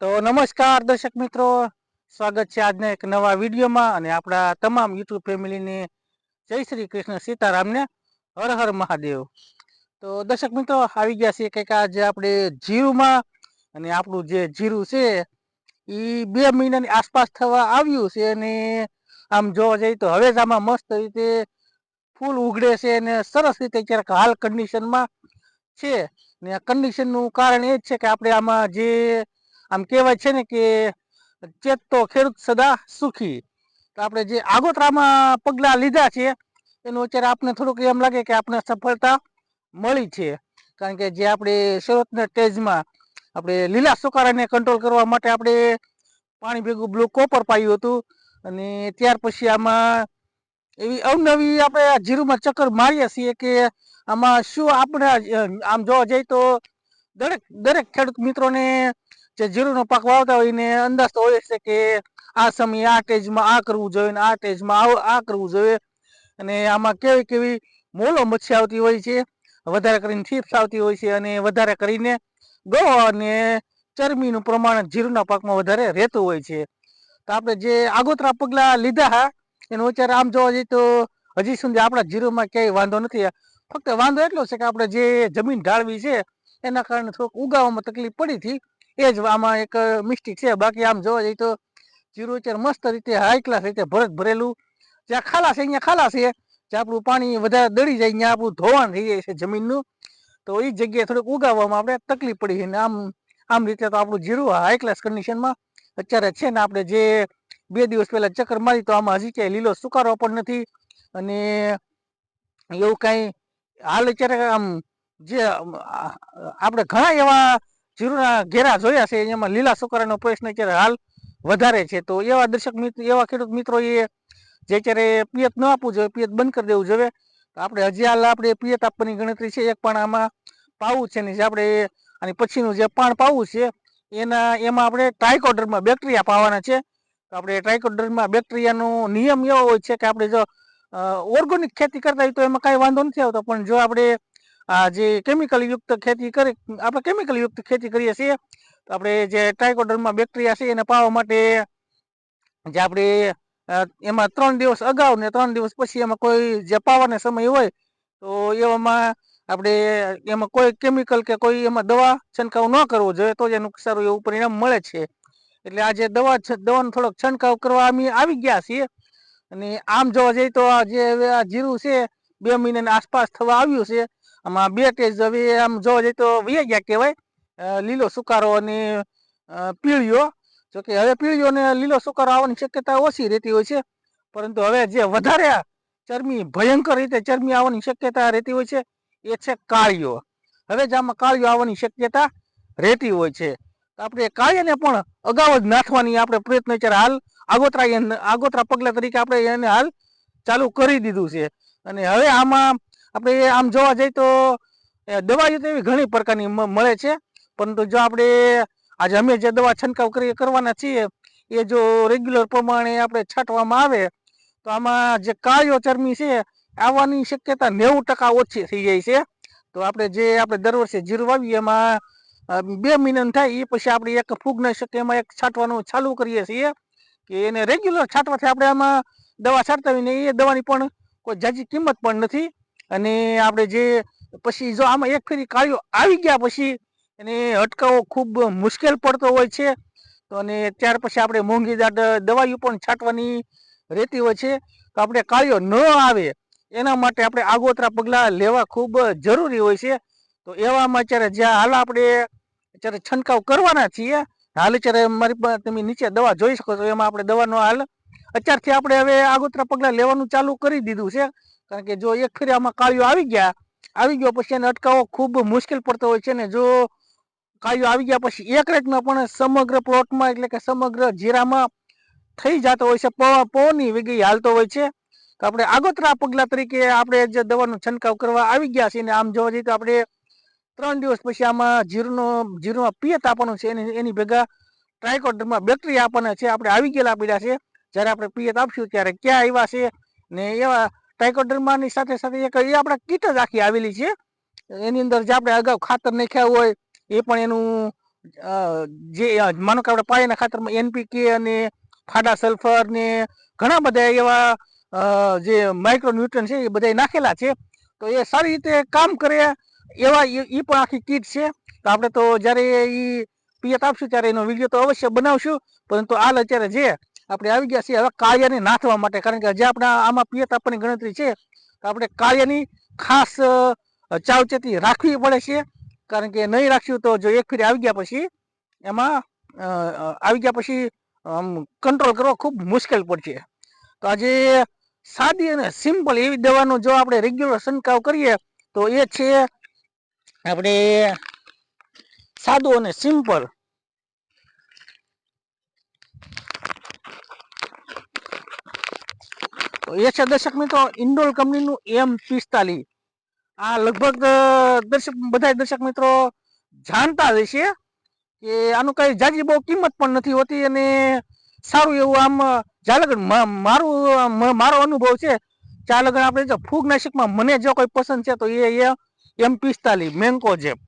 તો નમસ્કાર દર્શક મિત્રો. સ્વાગત છે આજના એક નવા વિડીયોમાં અને આપણા તમામ યુટ્યુબ ફેમિલીને જય શ્રી કૃષ્ણ સીતારામને હર હર મહાદેવ. તો દર્શક મિત્રો, આવી ગયા છે કંઈક આજે આપણે જીરુમાં અને આપણું જે જીરું છે એ બે મહિનાની આસપાસ થવા આવ્યું છે અને આમ જોવા જઈએ તો હવે જ આમાં મસ્ત રીતે ફૂલ ઉગડે છે અને સરસ રીતે ક્યારેક હાલ કન્ડિશનમાં છે. ને આ કન્ડિશનનું કારણ એ જ છે કે આપણે આમાં જે આમ કહેવાય છે ને કે ચેતતો ખેડૂત સદા સુખી. તો આપણે જે આગોતરામાં પગલાં લીધા છે, એનું અત્યારે આપણે થોડુંક એમ લાગે કે આપણે સફળતા મળી છે. કારણ કે જે આપણે શરૂઆતના સ્ટેજમાં આપણે લીલા સુકારાને કંટ્રોલ કરવા માટે આપણે પાણી ભેગું બ્લુ કોપર પાયું હતું. અને ત્યાર પછી આમાં એવી અવનવી આપણે જીરુમાં ચક્કર મારીએ છીએ કે આમાં શું આપણે આમ જોવા જઈએ તો દરેક દરેક ખેડૂત મિત્રોને જે જીરુનો પાક વાવતા હોય એને અંદાજ તો હોય છે કે આ સમયે આ ટેજમાં આ કરવું જોઈએ ને આ ટેજમાં આ કરવું જોઈએ. અને આમાં કેવી કેવી મોલો મચ્છી આવતી હોય છે, વધારે કરીને થીપ્સ આવતી હોય છે અને વધારે કરીને ગો અને ચરબીનું પ્રમાણ જીરુના પાકમાં વધારે રહેતું હોય છે. તો આપણે જે આગોતરા પગલાં લીધા હા, એનું અત્યારે આમ જોવા જઈએ તો હજી સુધી આપણા જીરુમાં ક્યાંય વાંધો નથી. ફક્ત વાંધો એટલો છે કે આપણે જે જમીન ઢાળવી છે, એના કારણે થોડુંક ઉગાવવામાં તકલીફ પડી હતી. એ જ આમાં એક મિસ્ટેક છે. બાકી આમ જોવા જઈએ તો જીરું અત્યારે મસ્ત રીતે હાઈ ક્લાસ રીતે ભરત ભરેલું. જ્યાં ખાલા છે, અહીંયા ખાલા છે. જ્યાં આપણું પાણી વધારે દળી જાય, ત્યાં આપણું ધોવાણ થઈ જાય છે જમીનનું. તો એ જગ્યાએ થોડુંક ઉગાવવામાં આપણે તકલીફ પડી છે. ને આમ આમ રીતે તો આપણું જીરું હાઈ ક્લાસ કન્ડિશનમાં અત્યારે છે ને આપણે જે બે દિવસ પહેલા ચક્કર મારી તો આમાં હજી ક્યાંય લીલો સુકારો પણ નથી. અને એવું કાંઈ હાલ અત્યારે આમ જે આપણે ઘણા એવા જીરુના ઘેરા જોયા છે, એમાં લીલા સુકારાનો પ્રશ્ન અત્યારે હાલ વધારે છે. તો એવા દર્શક મિત્ર એવા ખેડૂત મિત્રો એ જે અત્યારે પિયત ન આપવું જોઈએ, પિયત બંધ કરી દેવું જોઈએ. તો આપણે હજી હાલ આપણે પિયત આપવાની ગણતરી છે, એક પણ આમાં પાવું છે ને જે આપણે અને પછીનું જે પાણ પાવું છે, એના, એમાં આપણે ટ્રાયકોડરમાં બેક્ટેરિયા પાવાના છે. તો આપણે ટ્રાયકોડરમાં બેક્ટેરિયાનો નિયમ એવો હોય છે કે આપણે જો ઓર્ગોનિક ખેતી કરતા હોય તો એમાં કાંઈ વાંધો નથી આવતો. પણ જો આપણે જે કેમિકલ યુક્ત ખેતી કરી, આપણે કેમિકલ યુક્ત ખેતી કરીએ છીએ. તો આપણે જે ટ્રાયકોડર્મા બેક્ટેરિયા છે, એને પાવા માટે જે આપણે એમાં ત્રણ દિવસ અગાઉ ને ત્રણ દિવસ પછી એમાં કોઈ જે પાવાનો સમય હોય, તો એવામાં આપણે એમાં કોઈ કેમિકલ કે કોઈ એમાં દવા છંટકાવ ન કરવો જોઈએ, તો જ એનું સારું એવું પરિણામ મળે છે. એટલે આ જે દવા દવાનો થોડોક છંટકાવ કરવા અમે આવી ગયા છીએ. અને આમ જોવા જઈએ તો આ જે, આ જીરું છે, બે મહિનાની આસપાસ થવા આવ્યું છે. આમાં બે ટેજ હવે આમ જોવા જઈએ તો વૈયા ગયા કહેવાય. લીલો સુકારો અને પીળીઓ જોકે હવે પીળીઓ અને લીલો સુકારો આવવાની શક્યતા ઓછી રહેતી હોય છે. પરંતુ હવે જે વધારે ચરમી ભયંકર રીતે ચરમી આવવાની શક્યતા રહેતી હોય છે, એ છે કાળીઓ હવે જ આમાં કાળીઓ આવવાની શક્યતા રહેતી હોય છે. આપણે કાળીને પણ અગાઉ જ નાથવાની આપણે પ્રયત્ન અત્યારે હાલ આગોતરા આગોતરા પગલા તરીકે આપણે એને હાલ ચાલુ કરી દીધું છે. અને હવે આમાં આપણે આમ જોવા જઈએ તો દવાઓ તો એવી ઘણી પ્રકારની મળે છે. પરંતુ જો આપણે આજે અમે જે દવા છંટકાવ કરી, કરવાના છીએ, એ જો રેગ્યુલર પ્રમાણે આપણે છાંટવામાં આવે, તો આમાં જે કાળીઓ ચરમી છે, આવવાની શક્યતા નેવું ટકા ઓછી થઈ જાય છે. તો આપણે જે આપણે દર વર્ષે જીરું વાવીએ, એમાં બે મહિનાનું થાય, એ પછી આપણે એક ફૂગનાશક એમાં એક છાંટવાનું ચાલુ કરીએ છીએ, કે એને રેગ્યુલર છાંટવાથી આપણે આમાં દવા છાંટતા હોય ને એ દવાની પણ કોઈ જાજી કિંમત પણ નથી. અને આપણે જે પછી જો આમાં એક ફેરી કાળીઓ આવી ગયા પછી એને અટકાવવો ખૂબ મુશ્કેલ પડતો હોય છે. તો અને ત્યાર પછી આપણે મોંઘી દવાઈઓ પણ છાંટવાની રહેતી હોય છે. તો આપણે કાળીઓ ન આવે એના માટે આપણે આગોતરા પગલાં લેવા ખૂબ જરૂરી હોય છે. તો એવામાં અત્યારે જ્યાં હાલ આપણે અત્યારે છંટકાવ કરવાના છીએ, હાલ અત્યારે મારી તમે નીચે દવા જોઈ શકો છો, એમાં આપણે દવાનો હાલ અત્યારથી આપણે હવે આગોતરા પગલાં લેવાનું ચાલુ કરી દીધું છે. કારણ કે જો એક ફેરી આમાં કાળિયો આવી ગયા, આવી ગયો પછી એને અટકાવવો ખૂબ મુશ્કેલ પડતો હોય છે ને જો કાળિયો આવી ગયા પછી એક રેટમાં પણ સમગ્ર પ્લોટમાં એટલે કે સમગ્ર જીરામાં થઈ જતો હોય છે પવનની વેગી હાલતો હોય છે. તો આપણે આગોતરા પગલા તરીકે આપણે જે દવાનો છંટકાવ કરવા આવી ગયા છીએ ને આમ જોવા જઈએ તો આપણે ત્રણ દિવસ પછી આમાં જીરુનો, જીરુમાં પિયત આપવાનું છે એની એની ભેગા ટ્રાયકોડરમાં બેક્ટેરિયા આપવાના છે. આપણે આવી ગયેલા પીડા છે. જ્યારે આપણે પિયત આપશું ત્યારે ક્યાં આવ્યા છે ને એવા ટ્રાયકોડર્માની સાથે સાથે એક એ આપણે કીટ જ આખી આવેલી છે. એની અંદર જે આપણે અગાઉ ખાતર નાખ્યા હોય, એ પણ એનું જે માનો કે આપણે પાયાના ખાતરમાં એનપીકે અને ફાડા સલ્ફર ને ઘણા બધા એવા જે માઇક્રોન્યુટ્રન છે એ બધા નાખેલા છે. તો એ સારી રીતે કામ કરે એવા એ પણ આખી કીટ છે. તો આપણે તો જ્યારે એ પિયત આપશું ત્યારે એનો વીડિયો તો અવશ્ય બનાવશું. પરંતુ હાલ અત્યારે જે આપણે આવી ગયા છીએ હવે કાર્યને નાથવા માટે. કારણ કે હજી આપણે આમાં પિયત આપવાની ગણતરી છે, તો આપણે કાર્યની ખાસ ચાવચેતી રાખવી પડે છે. કારણ કે નહીં રાખ્યું તો જો એક ફેરી આવી ગયા પછી, એમાં આવી ગયા પછી કંટ્રોલ કરવો ખૂબ મુશ્કેલ પડશે. તો આજે સાદી અને સિમ્પલ એવી દવાનો જો આપણે રેગ્યુલર છંટકાવ કરીએ, તો એ છે આપણે સાદું અને સિમ્પલ તો એ છે દર્શક મિત્રો ઇન્ડોલ કંપનીનું એમ પિસ્તાલીસ. આ લગભગ દર્શક બધા દર્શક મિત્રો જાણતા જ હશે કે આનું કઈ જાજી બહુ કિંમત પણ નથી હોતી અને સારું એવું આમ ચાલગણ મારું મારો અનુભવ છે ચાલગણ આપણે જો ફૂગનાશકમાં મને જો કોઈ પસંદ છે તો એ એમ પિસ્તાલીસ મેન્કો જેપ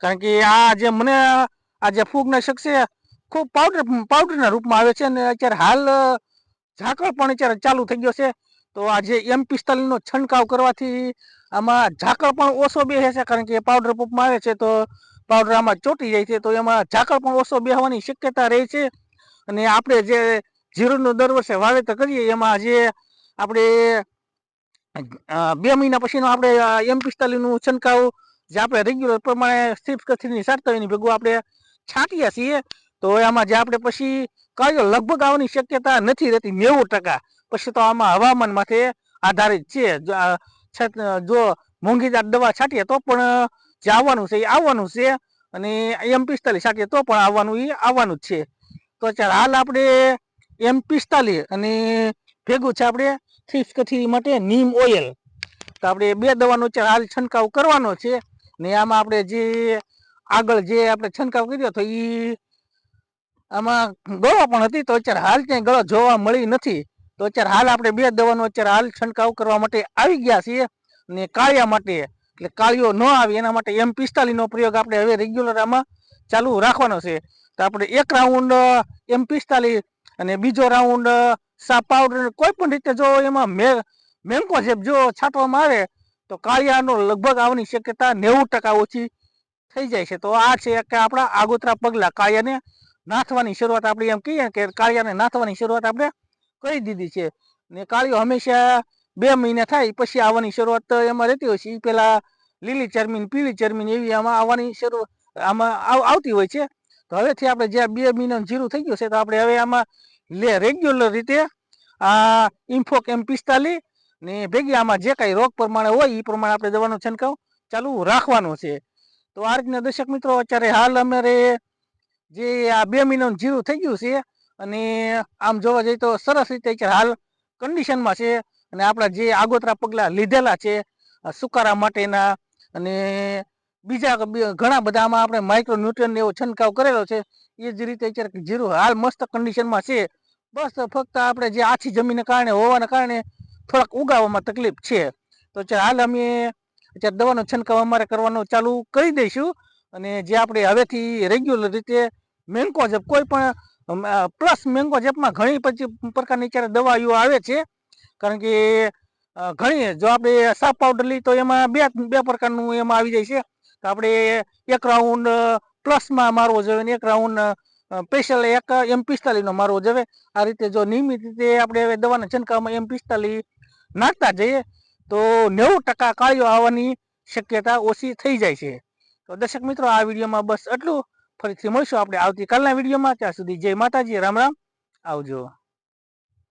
કારણ કે આ જે મને, આ જે ફૂગનાશક છે, ખૂબ પાવડર પાવડરના રૂપમાં આવે છે અને અત્યારે હાલ ઝાકળ પણ અત્યારે ચાલુ થઈ ગયો છે. તો આ જે એમ પિસ્તાલીસનો છંટકાવ કરવાથી આમાં ઝાકળ પણ ઓછો બેસે છે, કારણ કે એ પાવડર પંપમાં આવે છે તો પાવડર આમાં ચોટી જાય છે. તો એમાં ઝાકળ પણ ઓછો બેહવાની શક્યતા રહે છે. અને આપણે જે જીરુનું દર વર્ષે વાવેતર કરીએ, એમાં જે આપણે બે મહિના પછીનો આપણે એમ પિસ્તાલીસનું છંટકાવ જે આપણે રેગ્યુલર પ્રમાણે સ્ટ્રીપ કથીની સારતવીની ભેગું આપણે છાંટીએ છીએ. તો એમાં જે આપણે પછી કયો લગભગ આવવાની શક્યતા નથી રહેતી નેવું ટકા. પછી તો આમાં હવામાન માટે આધારિત છે. જો મોંઘીદાર દવા છાંટીએ તો પણ જે આવવાનું છે, એ આવવાનું છે. અને એમ પિસ્તાલીસ છાંટીએ તો પણ આવવાનું, એ આવવાનું જ છે. તો અત્યારે હાલ આપણે એમ પિસ્તાલીસ અને ભેગું છે આપણે કથીરી માટે નીમ ઓઇલ. તો આપણે બે દવાનો અત્યારે હાલ છંટકાવ કરવાનો છે. ને આમાં આપણે જે આગળ જે આપણે છંટકાવ કર્યો તો એ આમાં ગળો પણ હતી તો અત્યારે હાલ ક્યાંય ગળો જોવા મળી નથી. તો અત્યારે હાલ આપણે બે દવાનો અત્યારે હાલ છંટકાવ કરવા માટે આવી ગયા છીએ ને કાળિયા માટે, એટલે કાળિયો ન આવે એના માટે એમ પિસ્તાલીસનો પ્રયોગ આપણે હવે રેગ્યુલર આમાં ચાલુ રાખવાનો છે. તો આપણે એક રાઉન્ડ એમ પિસ્તાલીસ અને બીજો રાઉન્ડ સા પાવડર કોઈ પણ રીતે જો એમાં મે, મેંકો જેપ જો છાંટવામાં આવે તો કાળિયાનો લગભગ આવવાની શક્યતા નેવું ટકા ઓછી થઈ જાય છે. તો આ છે કે આપણા આગોતરા પગલાં કાળિયાને નાથવાની શરૂઆત આપણે એમ કહીએ કે કાળિયાને નાથવાની શરૂઆત આપણે કરી દીધી છે. ને કાળિયો હંમેશા બે મહિને થાય પછી આવવાની શરૂઆત એમાં રહેતી હોય છે. એ પહેલાં લીલી ચરમીન, પીળી ચરમીન એવી આમાં આવવાની શરૂ, આમાં આવ- આવતી હોય છે. તો હવેથી આપણે જ્યાં બે મહિનાનું જીરું થઈ ગયું છે તો આપણે હવે આમાં લે રેગ્યુલર રીતે આ ઇન્ફોક એમ પિસ્તાલીસ ને ભેગી આમાં જે કાંઈ રોગ પ્રમાણે હોય એ પ્રમાણે આપણે દવાનો છંટકાવ ચાલુ રાખવાનો છે. તો આ રીતના દર્શક મિત્રો, અત્યારે હાલ અમારે જે આ બે મહિનાનું જીરું થઈ ગયું છે અને આમ જોવા જઈએ તો સરસ રીતે હાલ કન્ડિશનમાં છે અને આપણા જે આગોતરા પગલાં લીધેલા છે સુકારા માટેના અને બીજા ઘણા બધામાં આપણે માઇક્રો ન્યુટ્રન એવો છંટકાવ કરેલો છે, એ જ રીતે અત્યારે જીરું હાલ મસ્ત કન્ડિશનમાં છે. બસ ફક્ત આપણે જે આછી જમીનને કારણે, હોવાના કારણે થોડાક ઉગાવવામાં તકલીફ છે. તો અત્યારે હાલ અમે અત્યારે દવાનો છંટકાવ અમારે કરવાનો ચાલુ કરી દઈશું અને જે આપણે હવેથી રેગ્યુલર રીતે મેન્કો જેપ, કોઈ પણ પ્લસ મેન્કો જેપમાં ઘણી પછી પ્રકારની અત્યારે દવાઈઓ આવે છે, કારણ કે ઘણી, જો આપણે સાફ પાવડર લઈએ તો એમાં બે બે પ્રકારનું એમાં આવી જાય છે. તો આપણે એક રાઉન્ડ પ્લસમાં મારવો જોઈએ અને એક રાઉન્ડ સ્પેશિયલ એક, એમ પિસ્તાલીસનો મારવો જોઈએ. આ રીતે જો નિયમિત રીતે આપણે હવે દવાના છંટકાવમાં એમ પિસ્તાલીસ નાખતા જઈએ, તો નેવું ટકા કાળીઓ આવવાની શક્યતા ઓછી થઈ જાય છે. તો દર્શક મિત્રો, આ વિડીયોમાં બસ આટલું. ફરીથી મળીશું આપણે આવતીકાલના વિડીયોમાં. ત્યાં સુધી જય માતાજી રામ રામ. આવજો.